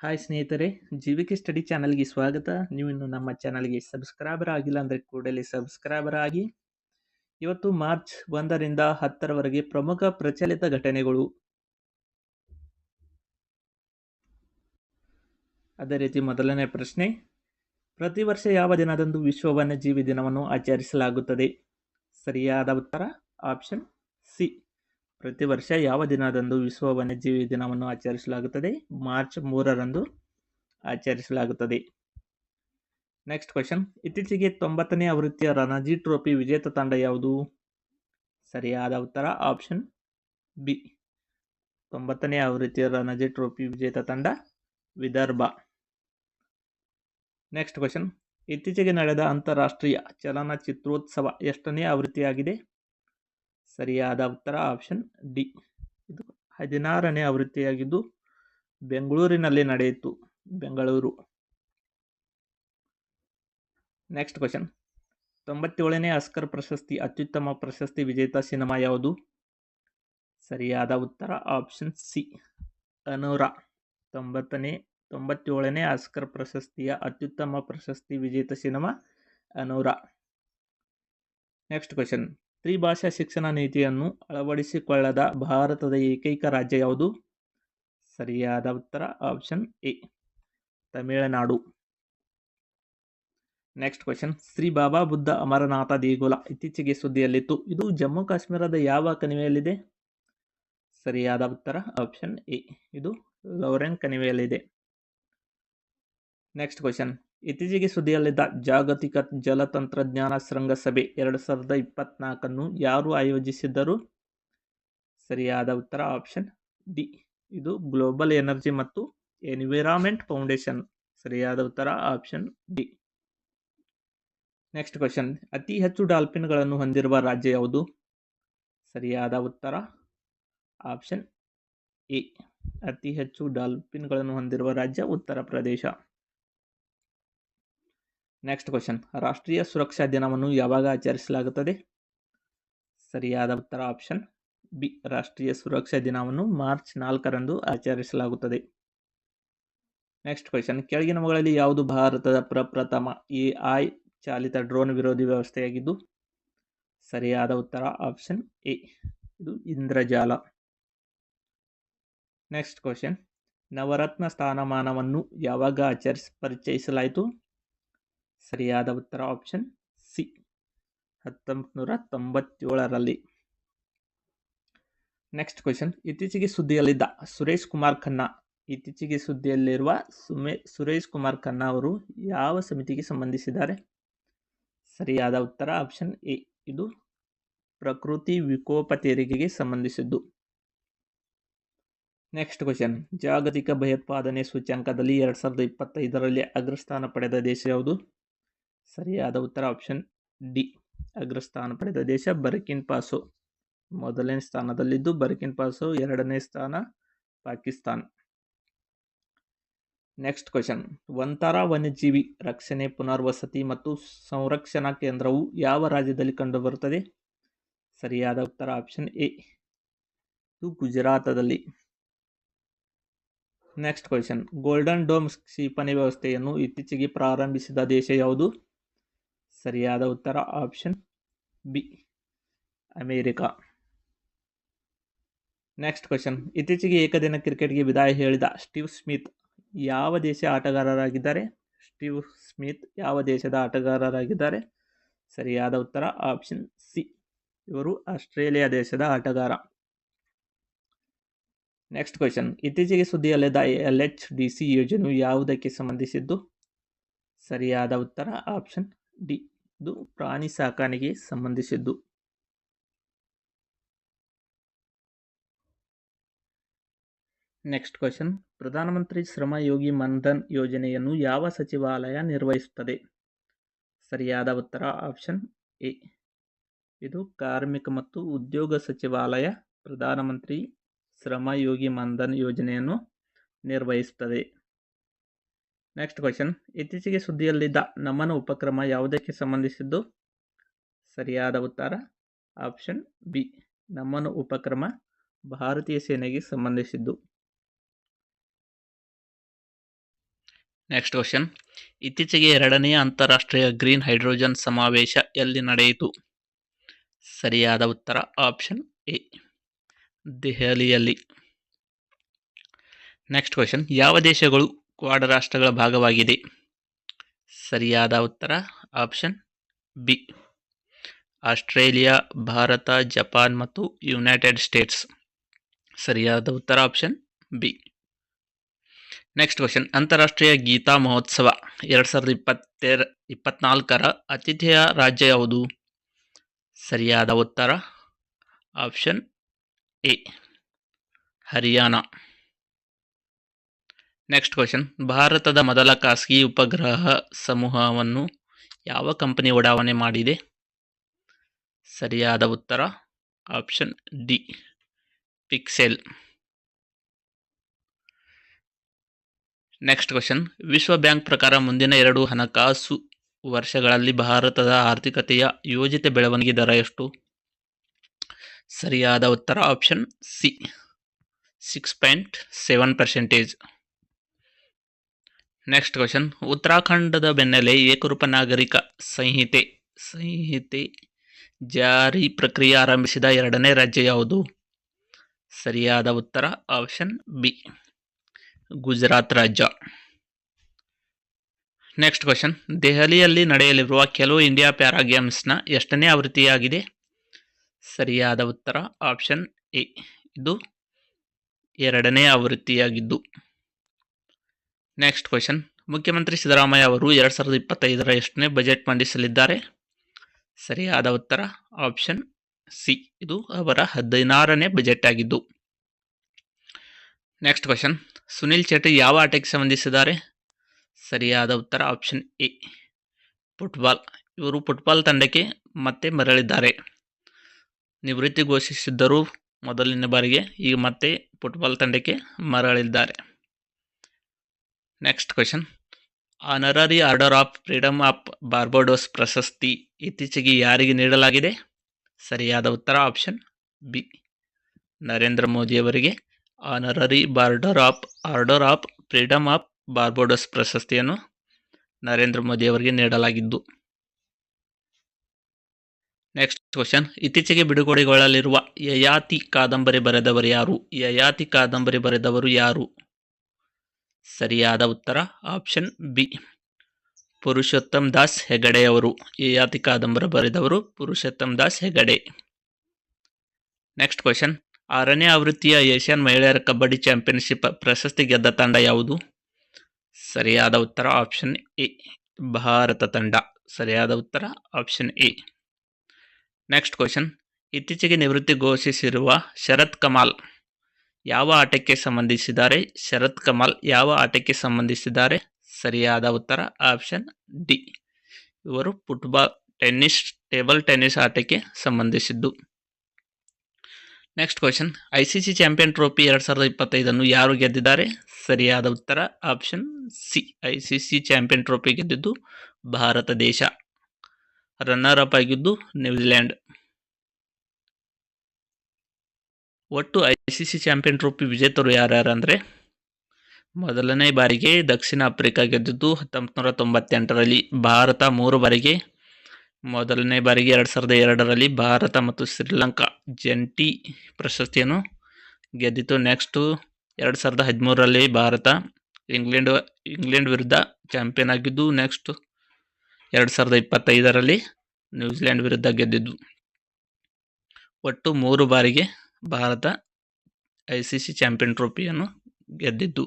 Hi ಸ್ನೇಹಿತರೆ, ಜೀವಿಕೆ study ಚಾನಲ್ಗೆ ಸ್ವಾಗತ. ನೀವು ಇನ್ನು ನಮ್ಮ ಚಾನಲ್ಗೆ ಸಬ್ಸ್ಕ್ರೈಬರ್ ಆಗಿಲ್ಲ ಅಂದರೆ ಕೂಡಲೇ ಸಬ್ಸ್ಕ್ರೈಬರ್ ಆಗಿ. ಇವತ್ತು ಮಾರ್ಚ್ ಒಂದರಿಂದ ಹತ್ತರವರೆಗೆ ಪ್ರಮುಖ ಪ್ರಚಲಿತ ಘಟನೆಗಳು. ಅದೇ ರೀತಿ ಮೊದಲನೇ ಪ್ರಶ್ನೆ, ಪ್ರತಿ ವರ್ಷ ಯಾವ ದಿನದಂದು ವಿಶ್ವ ವನ್ಯಜೀವಿ ದಿನವನ್ನು ಆಚರಿಸಲಾಗುತ್ತದೆ? ಸರಿಯಾದ ಉತ್ತರ ಆಪ್ಷನ್ ಸಿ ಪ್ರತಿ ವರ್ಷ ಯಾವ ದಿನದಂದು ವಿಶ್ವ ವನ್ಯಜೀವಿ ದಿನವನ್ನು ಆಚರಿಸಲಾಗುತ್ತದೆ? ಮಾರ್ಚ್ ಮೂರರಂದು ಆಚರಿಸಲಾಗುತ್ತದೆ. ನೆಕ್ಸ್ಟ್ ಕ್ವೆಶನ್ ಇತ್ತೀಚೆಗೆ ತೊಂಬತ್ತನೇ ಆವೃತ್ತಿಯ ರಣಜಿ ಟ್ರೋಫಿ ವಿಜೇತ ತಂಡ ಯಾವುದು? ಸರಿಯಾದ ಉತ್ತರ ಆಪ್ಷನ್ ಬಿ ತೊಂಬತ್ತನೇ ಆವೃತ್ತಿಯ ರಣಜಿ ಟ್ರೋಫಿ ವಿಜೇತ ತಂಡ ವಿದರ್ಭ. ನೆಕ್ಸ್ಟ್ ಕ್ವಶನ್ ಇತ್ತೀಚೆಗೆ ನಡೆದ ಅಂತಾರಾಷ್ಟ್ರೀಯ ಚಲನಚಿತ್ರೋತ್ಸವ ಎಷ್ಟನೇ ಆವೃತ್ತಿಯಾಗಿದೆ? ಸರಿಯಾದ ಉತ್ತರ ಆಪ್ಷನ್ ಡಿ ಇದು ಹದಿನಾರನೇ ಆವೃತ್ತಿಯಾಗಿದ್ದು ಬೆಂಗಳೂರಿನಲ್ಲಿ ನಡೆಯಿತು, ಬೆಂಗಳೂರು. ನೆಕ್ಸ್ಟ್ ಕ್ವಶನ್ ತೊಂಬತ್ತೇಳನೇ ಆಸ್ಕರ್ ಪ್ರಶಸ್ತಿ, ಅತ್ಯುತ್ತಮ ಪ್ರಶಸ್ತಿ ವಿಜೇತ ಸಿನಿಮಾ ಯಾವುದು? ಸರಿಯಾದ ಉತ್ತರ ಆಪ್ಷನ್ ಸಿ ಅನುರ. ತೊಂಬತ್ತನೇ, ತೊಂಬತ್ತೇಳನೇ ಆಸ್ಕರ್ ಪ್ರಶಸ್ತಿಯ ಅತ್ಯುತ್ತಮ ಪ್ರಶಸ್ತಿ ವಿಜೇತ ಸಿನಿಮಾ ಅನುರ. ನೆಕ್ಸ್ಟ್ ಕ್ವಶನ್ ತ್ರಿಭಾಷಾ ಶಿಕ್ಷಣ ನೀತಿಯನ್ನು ಅಳವಡಿಸಿಕೊಳ್ಳದ ಭಾರತದ ಏಕೈಕ ರಾಜ್ಯ ಯಾವುದು? ಸರಿಯಾದ ಉತ್ತರ option A Tamil Nadu. Next question Shri Baba Buddha Amarnath ದೇಗುಲ ಇತ್ತೀಚೆಗೆ ಸುದ್ದಿಯಲ್ಲಿತ್ತು. ಇದು ಜಮ್ಮು ಕಾಶ್ಮೀರದ ಯಾವ ಕಣಿವೆಯಲ್ಲಿದೆ? ಸರಿಯಾದ ಉತ್ತರ ಆಪ್ಷನ್ ಎ ಇದು ಲೋರೆನ್ ಕಣಿವೆಯಲ್ಲಿದೆ. ನೆಕ್ಸ್ಟ್ ಕ್ವಶನ್ ಇತ್ತೀಚೆಗೆ ಸುದ್ದಿಯಲ್ಲಿದ್ದ ಜಾಗತಿಕ ಜಲತಂತ್ರಜ್ಞಾನ ಶೃಂಗಸಭೆ ಎರಡು ಸಾವಿರದ ಇಪ್ಪತ್ನಾಲ್ಕನ್ನು ಯಾರು ಆಯೋಜಿಸಿದ್ದರು? ಸರಿಯಾದ ಉತ್ತರ ಆಪ್ಷನ್ ಡಿ. ಇದು ಗ್ಲೋಬಲ್ ಎನರ್ಜಿ ಮತ್ತು ಎನ್ವಿರಾನ್ಮೆಂಟ್ ಫೌಂಡೇಶನ್. ಸರಿಯಾದ ಉತ್ತರ ಆಪ್ಷನ್ ಡಿ. ನೆಕ್ಸ್ಟ್ ಕ್ವಶನ್, ಅತಿ ಹೆಚ್ಚು ಡಾಲ್ಫಿನ್ಗಳನ್ನು ಹೊಂದಿರುವ ರಾಜ್ಯ ಯಾವುದು? ಸರಿಯಾದ ಉತ್ತರ ಆಪ್ಷನ್ ಎ. ಅತಿ ಹೆಚ್ಚು ಡಾಲ್ಫಿನ್ಗಳನ್ನು ಹೊಂದಿರುವ ರಾಜ್ಯ ಉತ್ತರ ಪ್ರದೇಶ. ನೆಕ್ಸ್ಟ್ ಕ್ವಶನ್ ರಾಷ್ಟ್ರೀಯ ಸುರಕ್ಷಾ ದಿನವನ್ನು ಯಾವಾಗ ಆಚರಿಸಲಾಗುತ್ತದೆ? ಸರಿಯಾದ ಉತ್ತರ ಆಪ್ಷನ್ ಬಿ. ರಾಷ್ಟ್ರೀಯ ಸುರಕ್ಷಾ ದಿನವನ್ನು ಮಾರ್ಚ್ ನಾಲ್ಕರಂದು ಆಚರಿಸಲಾಗುತ್ತದೆ. ನೆಕ್ಸ್ಟ್ ಕ್ವಶನ್ ಕೆಳಗಿನವುಗಳಲ್ಲಿ ಯಾವುದು ಭಾರತದ ಪ್ರಪ್ರಥಮ ಎ ಐ ಚಾಲಿತ ಡ್ರೋನ್ ವಿರೋಧಿ ವ್ಯವಸ್ಥೆಯಾಗಿದ್ದು? ಸರಿಯಾದ ಉತ್ತರ ಆಪ್ಷನ್ ಎ. ಇದು ಇಂದ್ರಜಾಲ. ನೆಕ್ಸ್ಟ್ ಕ್ವಶನ್ ನವರತ್ನ ಸ್ಥಾನಮಾನವನ್ನು ಯಾವಾಗ ಆಚರಿಸಿ, ಪರಿಚಯಿಸಲಾಯಿತು? ಸರಿಯಾದ ಉತ್ತರ ಆಪ್ಷನ್ ಸಿ ಹತ್ತೊಂಬತ್ತು ನೂರ ತೊಂಬತ್ತೇಳರಲ್ಲಿ ನೆಕ್ಸ್ಟ್ ಕ್ವೆಶನ್ ಇತ್ತೀಚೆಗೆ ಸುದ್ದಿಯಲ್ಲಿದ್ದ ಸುರೇಶ್ ಕುಮಾರ್ ಖನ್ನಾ, ಇತ್ತೀಚೆಗೆ ಸುದ್ದಿಯಲ್ಲಿರುವ ಸುಮೇ, ಸುರೇಶ್ ಕುಮಾರ್ ಖನ್ನಾ ಅವರು ಯಾವ ಸಮಿತಿಗೆ ಸಂಬಂಧಿಸಿದ್ದಾರೆ? ಸರಿಯಾದ ಉತ್ತರ ಆಪ್ಷನ್ ಎ ಇದು ಪ್ರಕೃತಿ ವಿಕೋಪ ತೆರಿಗೆಗೆ ಸಂಬಂಧಿಸಿದ್ದು. ನೆಕ್ಸ್ಟ್ ಕ್ವಶನ್ ಜಾಗತಿಕ ಭಯೋತ್ಪಾದನೆ ಸೂಚ್ಯಂಕದಲ್ಲಿ ಎರಡು ಸಾವಿರದ ಇಪ್ಪತ್ತೈದರಲ್ಲಿ ಅಗ್ರಸ್ಥಾನ ಪಡೆದ ದೇಶ ಯಾವುದು? ಸರಿಯಾದ ಉತ್ತರ ಆಪ್ಷನ್ ಡಿ ಅಗ್ರಸ್ಥಾನ ಪಡೆದ ದೇಶ ಬರ್ಕಿನ್ ಪಾಸು. ಮೊದಲನೇ ಸ್ಥಾನದಲ್ಲಿದ್ದು ಬರ್ಕಿನ್ ಪಾಸು, ಎರಡನೇ ಸ್ಥಾನ ಪಾಕಿಸ್ತಾನ್. ನೆಕ್ಸ್ಟ್ ಕ್ವಶನ್ ವಂತಾರ ವನ್ಯಜೀವಿ ರಕ್ಷಣೆ, ಪುನರ್ವಸತಿ ಮತ್ತು ಸಂರಕ್ಷಣಾ ಕೇಂದ್ರವು ಯಾವ ರಾಜ್ಯದಲ್ಲಿ ಕಂಡುಬರುತ್ತದೆ? ಸರಿಯಾದ ಉತ್ತರ ಆಪ್ಷನ್ ಎ ಇದು ಗುಜರಾತದಲ್ಲಿ. ನೆಕ್ಸ್ಟ್ ಕ್ವಶನ್ ಗೋಲ್ಡನ್ ಡೋಮ್ ಕ್ಷಿಪಣಿ ವ್ಯವಸ್ಥೆಯನ್ನು ಇತ್ತೀಚೆಗೆ ಪ್ರಾರಂಭಿಸಿದ ದೇಶ ಯಾವುದು? ಸರಿಯಾದ ಉತ್ತರ option B America. Next question ಇತ್ತೀಚೆಗೆ ಏಕದಿನ ಕ್ರಿಕೆಟ್ಗೆ ವಿದಾಯ ಹೇಳಿದ ಸ್ಟೀವ್ ಸ್ಮಿತ್ ಯಾವ ದೇಶ ಆಟಗಾರರಾಗಿದ್ದಾರೆ? ಸ್ಟೀವ್ ಸ್ಮಿತ್ ಯಾವ ದೇಶದ ಆಟಗಾರರಾಗಿದ್ದಾರೆ? ಸರಿಯಾದ ಉತ್ತರ ಆಪ್ಷನ್ ಸಿ ಇವರು ಆಸ್ಟ್ರೇಲಿಯಾ ದೇಶದ ಆಟಗಾರ. ನೆಕ್ಸ್ಟ್ ಕ್ವಶನ್ ಇತ್ತೀಚೆಗೆ ಸುದ್ದಿಯಲ್ಲಿದ್ದ ಎಲ್ ಎಚ್ ಡಿ ಸಿ ಯೋಜನೆಯು ಯಾವುದಕ್ಕೆ ಸಂಬಂಧಿಸಿದ್ದು? ಸರಿಯಾದ ಉತ್ತರ ಆಪ್ಷನ್ ಡಿ, ಇದು ಪ್ರಾಣಿ ಸಾಕಾಣಿಕೆ ಸಂಬಂಧಿಸಿದ್ದು. ನೆಕ್ಸ್ಟ್ ಕ್ವಶನ್, ಪ್ರಧಾನಮಂತ್ರಿ ಶ್ರಮ ಯೋಗಿ ಮನ್ಧನ್ ಯೋಜನೆಯನ್ನು ಯಾವ ಸಚಿವಾಲಯ ನಿರ್ವಹಿಸುತ್ತದೆ? ಸರಿಯಾದ ಉತ್ತರ, ಆಪ್ಷನ್ ಎ. ಇದು ಕಾರ್ಮಿಕ ಮತ್ತು ಉದ್ಯೋಗ ಸಚಿವಾಲಯ ಪ್ರಧಾನಮಂತ್ರಿ ಶ್ರಮ ಯೋಗಿ ಮನ್ಧನ್ ಯೋಜನೆಯನ್ನು ನಿರ್ವಹಿಸುತ್ತದೆ. ನೆಕ್ಸ್ಟ್ ಕ್ವಶನ್ ಇತ್ತೀಚೆಗೆ ಸುದ್ದಿಯಲ್ಲಿದ್ದ ನಮನ ಉಪಕ್ರಮ ಯಾವುದಕ್ಕೆ ಸಂಬಂಧಿಸಿದ್ದು? ಸರಿಯಾದ ಉತ್ತರ. Option B. ನಮನ ಉಪಕ್ರಮ ಭಾರತೀಯ ಸೇನೆಗೆ ಸಂಬಂಧಿಸಿದ್ದು. ನೆಕ್ಸ್ಟ್ ಕ್ವಶನ್ ಇತ್ತೀಚೆಗೆ ಎರಡನೆಯ ಅಂತಾರಾಷ್ಟ್ರೀಯ ಗ್ರೀನ್ ಹೈಡ್ರೋಜನ್ ಸಮಾವೇಶ ಎಲ್ಲಿ ನಡೆಯಿತು? ಸರಿಯಾದ ಉತ್ತರ. Option A. ದೆಹಲಿಯಲ್ಲಿ. ನೆಕ್ಸ್ಟ್ ಕ್ವಶನ್ ಯಾವ ದೇಶಗಳು ಕ್ವಾಡ್ ರಾಷ್ಟ್ರಗಳ ಭಾಗವಾಗಿದೆ. ಸರಿಯಾದ ಉತ್ತರ, option B. Australia, Bharat, Japan ಮತ್ತು ಯುನೈಟೆಡ್ ಸ್ಟೇಟ್ಸ್. ಸರಿಯಾದ ಉತ್ತರ, ಆಪ್ಷನ್ ಬಿ. Next question. ಅಂತಾರಾಷ್ಟ್ರೀಯ ಗೀತಾ ಮಹೋತ್ಸವ ಎರಡು ಸಾವಿರದ ಇಪ್ಪತ್ತೆರ, ಇಪ್ಪತ್ನಾಲ್ಕರ ಅತಿಥೇಯ ರಾಜ್ಯ ಯಾವುದು? ಸರಿಯಾದ ಉತ್ತರ, option A. Haryana. Next question ಭಾರತದ ಮೊದಲ ಖಾಸಗಿ ಉಪಗ್ರಹ ಸಮೂಹವನ್ನು ಯಾವ ಕಂಪನಿ ಉಡಾವಣೆ ಮಾಡಿದೆ? ಸರಿಯಾದ ಉತ್ತರ. Option D. Pixxel. Next question ವಿಶ್ವ ಬ್ಯಾಂಕ್ ಪ್ರಕಾರ ಮುಂದಿನ ಎರಡು ಹಣಕಾಸು ವರ್ಷಗಳಲ್ಲಿ ಭಾರತದ ಆರ್ಥಿಕತೆಯ ಯೋಜಿತ ಬೆಳವಣಿಗೆ ದರ ಎಷ್ಟು? ಸರಿಯಾದ ಉತ್ತರ. Option C. Six point seven percentage next question ಉತ್ತರಾಖಂಡದ ಬೆನ್ನಲ್ಲೇ ಏಕರೂಪ ನಾಗರಿಕ ಸಂಹಿತೆ ಸಂಹಿತೆ ಜಾರಿ ಪ್ರಕ್ರಿಯೆ ಆರಂಭಿಸಿದ ಎರಡನೇ ರಾಜ್ಯ ಯಾವುದು? ಸರಿಯಾದ ಉತ್ತರ ಆಪ್ಷನ್ ಬಿ ಗುಜರಾತ್ ರಾಜ್ಯ. ನೆಕ್ಸ್ಟ್ ಕ್ವಶನ್ ದೆಹಲಿಯಲ್ಲಿ ನಡೆಯಲಿರುವ ಕೆಲವು ಇಂಡಿಯಾ ಪ್ಯಾರಾ ಗೇಮ್ಸ್ನ ಎಷ್ಟನೇ ಆವೃತ್ತಿಯಾಗಿದೆ? ಸರಿಯಾದ ಉತ್ತರ ಆಪ್ಷನ್ ಎ ಇದು ಎರಡನೇ ಆವೃತ್ತಿಯಾಗಿದ್ದು. ನೆಕ್ಸ್ಟ್ ಕ್ವೆಶನ್ ಮುಖ್ಯಮಂತ್ರಿ ಸಿದ್ದರಾಮಯ್ಯ ಅವರು ಎರಡು ಸಾವಿರದ ಇಪ್ಪತ್ತೈದರ ಎಷ್ಟನೇ ಬಜೆಟ್ ಮಂಡಿಸಲಿದ್ದಾರೆ? ಸರಿಯಾದ ಉತ್ತರ ಆಪ್ಷನ್ ಸಿ ಇದು ಅವರ ಹದಿನಾರನೇ ಬಜೆಟ್ ಆಗಿದ್ದು. ನೆಕ್ಸ್ಟ್ ಕ್ವೆಶನ್ ಸುನಿಲ್ ಚೇಟ್ರಿ ಯಾವ ಆಟಕ್ಕೆ ಸಂಬಂಧಿಸಿದ್ದಾರೆ? ಸರಿಯಾದ ಉತ್ತರ ಆಪ್ಷನ್ ಎ ಫುಟ್ಬಾಲ್ ಇವರು ಫುಟ್ಬಾಲ್ ತಂಡಕ್ಕೆ ಮತ್ತೆ ಮರಳಿದ್ದಾರೆ. ನಿವೃತ್ತಿ ಘೋಷಿಸಿದ್ದರೂ ಮೊದಲಿನ ಬಾರಿಗೆ ಈಗ ಮತ್ತೆ ಫುಟ್ಬಾಲ್ ತಂಡಕ್ಕೆ ಮರಳಿದ್ದಾರೆ. Next question honorary order of freedom of Barbados ಪ್ರಶಸ್ತಿ ಇತ್ತೀಚೆಗೆ ಯಾರಿಗೆ ನೀಡಲಾಗಿದೆ? ಸರಿಯಾದ ಉತ್ತರ ಆಪ್ಷನ್ ಬಿ ನರೇಂದ್ರ ಮೋದಿಯವರಿಗೆ honorary border of order of freedom of Barbados ಪ್ರಶಸ್ತಿಯನ್ನು ನರೇಂದ್ರ ಮೋದಿಯವರಿಗೆ ನೀಡಲಾಗಿದ್ದು. ನೆಕ್ಸ್ಟ್ ಕ್ವಶನ್ ಇತ್ತೀಚೆಗೆ ಬಿಡುಗಡೆಗೊಳ್ಳಲಿರುವ ಯಯಾತಿ ಕಾದಂಬರಿ ಬರೆದವರು ಯಾರು? ಯಯಾತಿ ಕಾದಂಬರಿ ಬರೆದವರು ಯಾರು? ಸರಿಯಾದ ಉತ್ತರ ಆಪ್ಷನ್ ಬಿ ಪುರುಷೋತ್ತಮ್ ದಾಸ್ ಹೆಗಡೆ ಅವರು. ಯಯಾತಿ ಕಾದಂಬರ ಬರೆದವರು ಪುರುಷೋತ್ತಮ್ ದಾಸ್ ಹೆಗಡೆ. ನೆಕ್ಸ್ಟ್ ಕ್ವಶನ್ ಆರನೇ ಆವೃತ್ತಿಯ ಏಷ್ಯನ್ ಮಹಿಳೆಯರ ಕಬಡ್ಡಿ ಚಾಂಪಿಯನ್ಶಿಪ್ ಪ್ರಶಸ್ತಿ ಗೆದ್ದ ತಂಡ ಯಾವುದು? ಸರಿಯಾದ ಉತ್ತರ ಆಪ್ಷನ್ ಎ ಭಾರತ ತಂಡ. ಸರಿಯಾದ ಉತ್ತರ ಆಪ್ಷನ್ ಎ ನೆಕ್ಸ್ಟ್ ಕ್ವಶನ್ ಇತ್ತೀಚೆಗೆ ನಿವೃತ್ತಿ ಘೋಷಿಸಿರುವ ಶರತ್ ಕಮಾಲ್. ಯಾವ ಆಟಕ್ಕೆ ಸಂಬಂಧಿಸಿದ್ದಾರೆ ಶರತ್ ಕಮಲ್ ಯಾವ ಆಟಕ್ಕೆ ಸಂಬಂಧಿಸಿದ್ದಾರೆ ಸರಿಯಾದ ಉತ್ತರ ಆಪ್ಷನ್ ಡಿ. ಇವರು ಫುಟ್ಬಾಲ್, ಟೆನ್ನಿಸ್, ಟೇಬಲ್ ಟೆನ್ನಿಸ್ ಆಟಕ್ಕೆ ಸಂಬಂಧಿಸಿದ್ದು. Next question. I C C champion trophy ಎರಡು ಸಾವಿರದ ಇಪ್ಪತ್ತೈದನ್ನು ಯಾರು ಗೆದ್ದಿದ್ದಾರೆ? ಸರಿಯಾದ ಉತ್ತರ option C. I C C champion trophy ಗೆದ್ದಿದ್ದು ಭಾರತ ದೇಶ. ರನ್ನರ್ ಅಪ್ ಆಗಿದ್ದು ನ್ಯೂಜಿಲೆಂಡ್ ಒಟ್ಟು I C C champion trophy ವಿಜೇತರು ಯಾರ್ಯಾರು ಅಂದರೆ ಮೊದಲನೇ ಬಾರಿಗೆ ದಕ್ಷಿಣ ಆಫ್ರಿಕಾ ಗೆದ್ದಿದ್ದು ಹತ್ತೊಂಬತ್ತು ನೂರ ತೊಂಬತ್ತೆಂಟರಲ್ಲಿ ಭಾರತ ಮೂರು ಬಾರಿಗೆ, ಮೊದಲನೇ ಬಾರಿಗೆ ಎರಡು ಸಾವಿರದ ಎರಡರಲ್ಲಿ ಭಾರತ ಮತ್ತು ಶ್ರೀಲಂಕಾ ಜಂಟಿ ಪ್ರಶಸ್ತಿಯನ್ನು ಗೆದ್ದಿತು ನೆಕ್ಸ್ಟು ಎರಡು ಸಾವಿರದ ಹದಿಮೂರರಲ್ಲಿ ಭಾರತ ಇಂಗ್ಲೆಂಡ್ ಇಂಗ್ಲೆಂಡ್ ವಿರುದ್ಧ ಚಾಂಪಿಯನ್ ಆಗಿದ್ದು ನೆಕ್ಸ್ಟ್ ಎರಡು ಸಾವಿರದ ಇಪ್ಪತ್ತೈದರಲ್ಲಿ ನ್ಯೂಜಿಲೆಂಡ್ ವಿರುದ್ಧ ಗೆದ್ದಿದ್ದು. ಒಟ್ಟು ಮೂರು ಬಾರಿಗೆ Bharat I C C champion ಟ್ರೋಫಿಯನ್ನು ಗೆದ್ದಿದ್ದು.